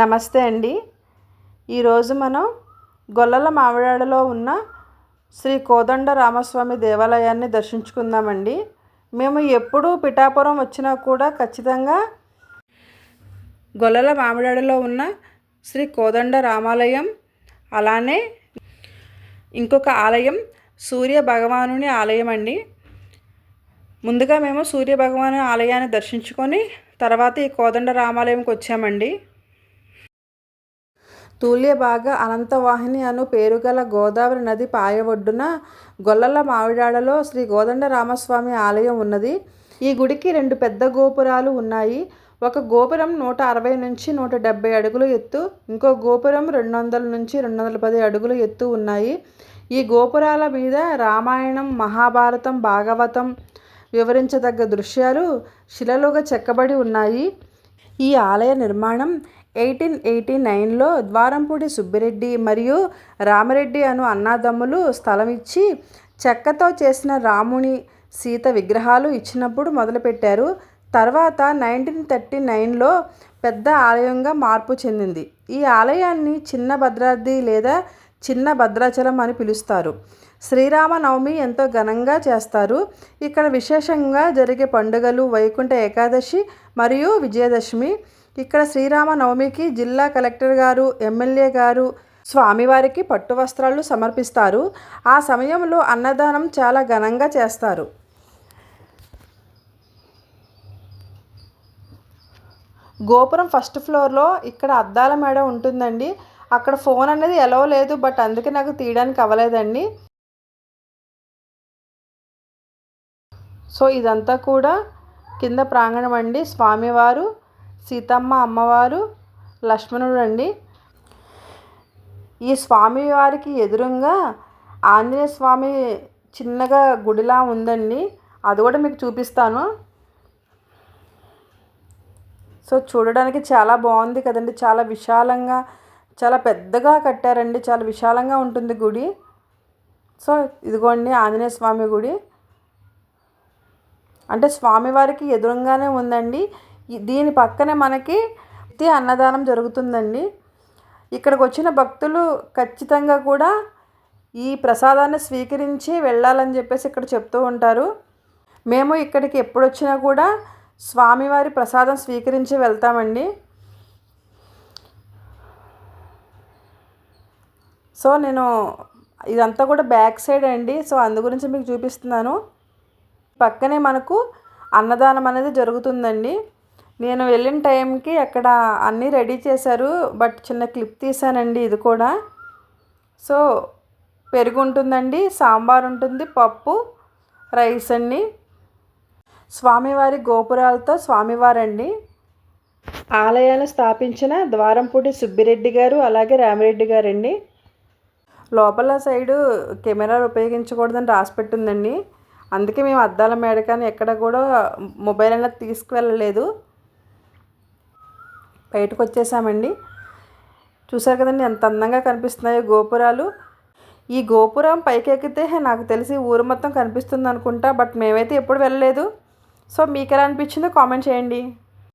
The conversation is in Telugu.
నమస్తే అండి. ఈరోజు మనం గొల్లల మామిడాడలో ఉన్న శ్రీ కోదండ రామస్వామి దేవాలయాన్ని దర్శించుకుందామండి. మేము ఎప్పుడు పిఠాపురం వచ్చినా కూడా ఖచ్చితంగా గొల్లల మామిడాడలో ఉన్న శ్రీ కోదండ రామాలయం అలానే ఇంకొక ఆలయం సూర్య భగవానుని ఆలయం అండి. ముందుగా మేము సూర్య భగవాను ఆలయాన్ని దర్శించుకొని తర్వాత ఈ కోదండ రామాలయంకి వచ్చామండి. తూల్యభాగ అనంతవాహిని అను పేరుగల గోదావరి నది పాయ ఒడ్డున గొల్లల మావిడాడలో శ్రీ గోదండరామస్వామి ఆలయం ఉన్నది. ఈ గుడికి రెండు పెద్ద గోపురాలు ఉన్నాయి. ఒక గోపురం నూట అరవై నుంచి నూట డెబ్బై అడుగులు ఎత్తు ఇంకో గోపురం రెండు వందల నుంచి రెండు వందల పది అడుగులు ఎత్తు ఉన్నాయి. ఈ గోపురాల మీద రామాయణం మహాభారతం భాగవతం వివరించదగ్గ దృశ్యాలు శిలలుగా చెక్కబడి ఉన్నాయి. ఈ ఆలయ నిర్మాణం ఎయిటీన్ ఎయిటీ నైన్లో ద్వారంపూడి సుబ్బిరెడ్డి మరియు రామరెడ్డి అను అన్నదమ్ములు స్థలం ఇచ్చి చెక్కతో చేసిన రాముని సీత విగ్రహాలు ఇచ్చినప్పుడు మొదలుపెట్టారు. తర్వాత నైన్టీన్ థర్టీ నైన్లో పెద్ద ఆలయంగా మార్పు చెందింది. ఈ ఆలయాన్ని చిన్న భద్రాద్రి లేదా చిన్న భద్రాచలం అని పిలుస్తారు. శ్రీరామనవమి ఎంతో ఘనంగా చేస్తారు. ఇక్కడ విశేషంగా జరిగే పండుగలు వైకుంఠ ఏకాదశి మరియు విజయదశమి. ఇక్కడ శ్రీరామనవమికి జిల్లా కలెక్టర్ గారు ఎమ్మెల్యే గారు స్వామివారికి పట్టు వస్త్రాలు సమర్పిస్తారు. ఆ సమయంలో అన్నదానం చాలా ఘనంగా చేస్తారు. గోపురం ఫస్ట్ ఫ్లోర్లో ఇక్కడ అద్దాల మేడ ఉంటుందండి. అక్కడ ఫోన్ అనేది ఎలా లేదు బట్ అందుకే నాకు తీయడానికి అవ్వలేదండి. సో ఇదంతా కూడా కింద ప్రాంగణం అండి. స్వామివారు సీతమ్మ అమ్మవారు లక్ష్మణుడు అండి ఈ స్వామివారికి ఎదురుగా ఆంజనేయ స్వామి చిన్నగా గుడిలా ఉందండి. అది కూడా మీకు చూపిస్తాను. సో చూడడానికి చాలా బాగుంది కదండి. చాలా విశాలంగా చాలా పెద్దగా కట్టారండి. చాలా విశాలంగా ఉంటుంది గుడి. సో ఇదిగోండి ఆంజనేయ స్వామి గుడి. అంటే స్వామివారికి ఎదురుగానే ఉందండి. దీని పక్కనే మనకి అన్నదానం జరుగుతుందండి. ఇక్కడికి వచ్చిన భక్తులు ఖచ్చితంగా కూడా ఈ ప్రసాదాన్ని స్వీకరించి వెళ్ళాలని చెప్పేసి ఇక్కడ చెప్తూ ఉంటారు. మేము ఇక్కడికి ఎప్పుడు వచ్చినా కూడా స్వామివారి ప్రసాదం స్వీకరించి వెళ్తామండి. సో నేను ఇదంతా కూడా బ్యాక్ సైడ్ అండి. సో అందు గురించి మీకు చూపిస్తున్నాను. పక్కనే మనకు అన్నదానం అనేది జరుగుతుందండి. నేను వెళ్ళిన టైంకి అక్కడ అన్నీ రెడీ చేశారు బట్ చిన్న క్లిప్ తీసానండి ఇది కూడా. సో పెరుగు ఉంటుందండి సాంబార్ ఉంటుంది పప్పు రైస్ అండి. స్వామివారి గోపురాలతో స్వామివారండి. ఆలయాన్ని స్థాపించిన ద్వారంపూడి సుబ్బిరెడ్డి గారు అలాగే రామిరెడ్డి గారండి. లోపల సైడు కెమెరాలు ఉపయోగించకూడదని రాసిపెట్టిందండి అందుకే మేము అద్దాల మేడ కానీ ఎక్కడ కూడా మొబైల్ అనేది తీసుకువెళ్ళలేదు. బయటకు వచ్చేసామండి చూసారు కదండి ఎంత అందంగా కనిపిస్తున్నాయో గోపురాలు. ఈ గోపురం పైకెక్కితే నాకు తెలిసి ఊరు మొత్తం కనిపిస్తుంది అనుకుంటా బట్ మేమైతే ఎప్పుడు వెళ్ళలేదు. సో మీకు ఎలా అనిపించిందో కామెంట్ చేయండి.